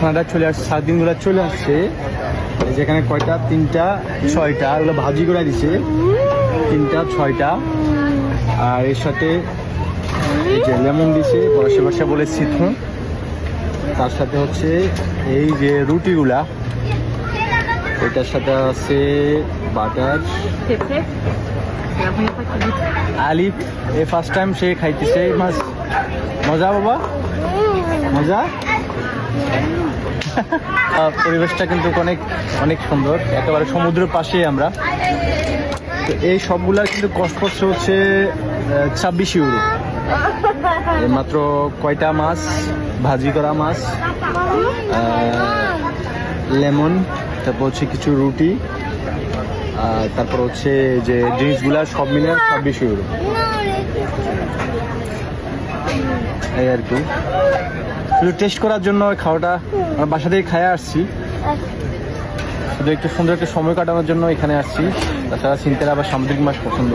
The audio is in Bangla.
খানাটা চলে আসছে, সার্দিনগুলো চলে আসছে। যেখানে কয়টা? তিনটা, ছয়টা। ওগুলো ভাজি করে দিছে। তিনটা, ছয়টা। আর এর সাথে যে লেমন দিছে বসে বসে বলে সিথুন। তার সাথে হচ্ছে এই যে রুটিগুলা। এটার সাথে আছে বাটার. আলিফ এই ফার্স্ট টাইম সে খাইতেছে। মাছ মজা বাবা? মজা? পরিবেশটা কিন্তু অনেক অনেক সুন্দর। একেবারে সমুদ্রের পাশেই আমরা। তো এই সবগুলা কিন্তু কষ্ট করছে হচ্ছে ছাব্বিশ ইউরো। মাত্র কয়টা মাছ? ভাজি করা মাছ লেমন, তারপর হচ্ছে কিছু রুটি তারপর হচ্ছে যে ড্রিঙ্কসগুলা সব মিলে ছাব্বিশ ইউরো। এই আর কি। শুধু টেস্ট করার জন্য ওই খাওয়াটা আমরা বাসা থেকে খাইয়ে আসছি। শুধু একটু সুন্দর একটা সময় কাটানোর জন্য এখানে আসছি। তাছাড়া চিন্তা আবার সামুদ্রিক মাছ পছন্দ।